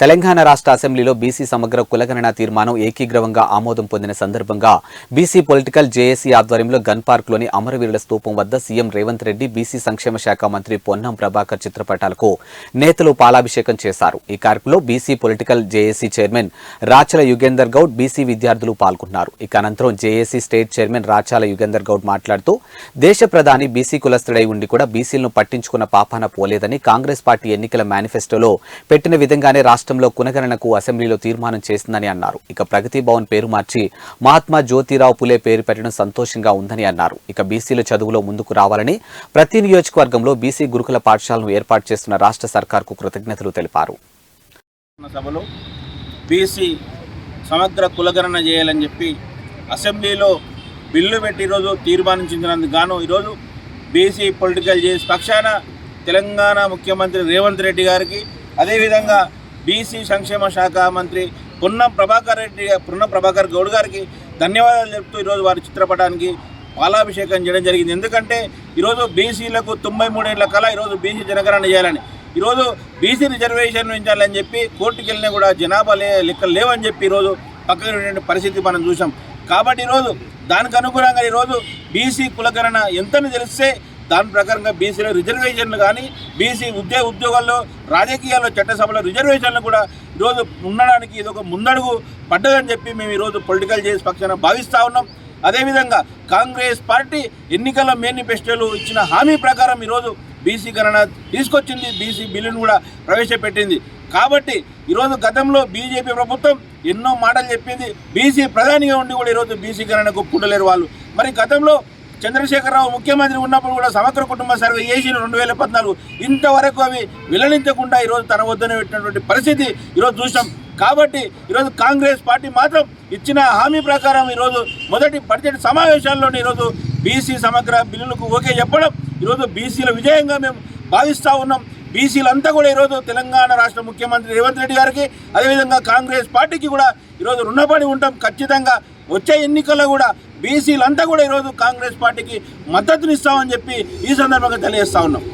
తెలంగాణ రాష్ట్ర అసెంబ్లీలో బీసీ సమగ్ర కులగణన తీర్మానం ఏకీగ్రవంగా ఆమోదం పొందిన సందర్భంగా బీసీ పొలిటికల్ జేఏసీ ఆధ్వర్యంలో గన్ పార్క్లోని అమరవీరుల స్తూపం వద్ద సీఎం రేవంత్ రెడ్డి బీసీ సంక్షేమ శాఖ మంత్రి పొన్నం ప్రభాకర్ చిత్రపటాలకు నేతలు పాలాభిషేకం చేశారు. ఈ కార్యక్రమంలో BC political JAC chairman Rachala Yugender Goud BC విద్యార్థులు పాల్గొన్నారు. ఇక అనంతరం JAC state chairman Rachala Yugender Goud మాట్లాడుతూ దేశ ప్రధాని బీసీ కులస్తుడై ఉండి కూడా బీసీలను పట్టించుకున్న పాపాన పోలేదని కాంగ్రెస్ పార్టీ ఎన్నికల మేనిఫెస్టోలో పెట్టిన విధంగానే రాష్ట్రంలో కునగణనకు అసెంబ్లీలో తీర్మానం చేసిందని అన్నారు. ఇక ప్రగతి భవన్ పేరు మార్చి మహాత్మా జ్యోతిరావు పులే పేరు పెట్టడం సంతోషంగా ఉందని అన్నారు. ఇక బీసీల చదువులో ముందుకు రావాలని ప్రతి నియోజకవర్గంలో బీసీ గురుకుల పాఠశాలను ఏర్పాటు చేస్తున్న రాష్ట్ర సర్కార్కు కృతజ్ఞతలు తెలిపారు. సభలో బీసీ సమగ్ర కులగణన చేయాలని చెప్పి అసెంబ్లీలో బిల్లు పెట్టి ఈరోజు తీర్మానించినందుకు గాను ఈరోజు బీసీ పొలిటికల్ చేసి పక్షాన తెలంగాణ ముఖ్యమంత్రి రేవంత్ రెడ్డి గారికి అదేవిధంగా బీసీ సంక్షేమ శాఖ మంత్రి పున్న ప్రభాకర్ రెడ్డి పున్న ప్రభాకర్ గౌడ్ గారికి ధన్యవాదాలు చెప్తూ ఈరోజు వారి చిత్రపటానికి పాలాభిషేకం చేయడం జరిగింది. ఎందుకంటే ఈరోజు బీసీలకు తొంభై మూడేళ్ళ కళ ఈరోజు బీసీ జనగణన చేయాలని. ఈరోజు బీసీ రిజర్వేషన్ పెంచాలని చెప్పి కోర్టుకు వెళ్ళినా కూడా జనాభా లే లెక్కలు లేవని చెప్పి ఈరోజు పక్కన పరిస్థితి మనం చూసాం కాబట్టి ఈరోజు దానికి అనుగుణంగా ఈరోజు బీసీ కులగణన ఎంతని తెలిస్తే దాని ప్రకారంగా బీసీలో రిజర్వేషన్లు కానీ బీసీ ఉద్యోగ ఉద్యోగాల్లో రాజకీయాల్లో చట్టసభలో రిజర్వేషన్లు కూడా ఈరోజు ఉండడానికి ఇది ఒక ముందడుగు పడ్డదని చెప్పి మేము ఈరోజు పొలిటికల్ చేసి పక్షాన భావిస్తూ ఉన్నాం. అదేవిధంగా కాంగ్రెస్ పార్టీ ఎన్నికల మేనిఫెస్టోలు ఇచ్చిన హామీ ప్రకారం ఈరోజు బీసీ గణన తీసుకొచ్చింది. బీసీ బిల్లును కూడా ప్రవేశపెట్టింది. కాబట్టి ఈరోజు గతంలో బీజేపీ ప్రభుత్వం ఎన్నో మాటలు చెప్పింది. బీసీ ప్రధానిగా ఉండి కూడా ఈరోజు బీసీ గణనకు పుట్టలేరు వాళ్ళు. మరి గతంలో చంద్రశేఖరరావు ముఖ్యమంత్రి ఉన్నప్పుడు కూడా సమగ్ర కుటుంబ సర్వే చేసిన రెండు వేల పద్నాలుగు. ఇంతవరకు అవి విలనించకుండా ఈరోజు తన వద్దనే పెట్టినటువంటి పరిస్థితి ఈరోజు చూసాం కాబట్టి ఈరోజు కాంగ్రెస్ పార్టీ మాత్రం ఇచ్చిన హామీ ప్రకారం ఈరోజు మొదటి బడ్జెట్ సమావేశాల్లోనే ఈరోజు బీసీ సమగ్ర బిల్లులకు ఓకే చెప్పడం ఈరోజు బీసీల విజయంగా మేము భావిస్తూ ఉన్నాం. బీసీలంతా కూడా ఈరోజు తెలంగాణ రాష్ట్ర ముఖ్యమంత్రి రేవంత్ రెడ్డి గారికి అదేవిధంగా కాంగ్రెస్ పార్టీకి కూడా ఈరోజు రుణపడి ఉంటాం. ఖచ్చితంగా వచ్చే ఎన్నికల్లో కూడా బీసీలంతా కూడా ఈరోజు కాంగ్రెస్ పార్టీకి మద్దతునిస్తామని చెప్పి ఈ సందర్భంగా తెలియజేస్తా ఉన్నాం.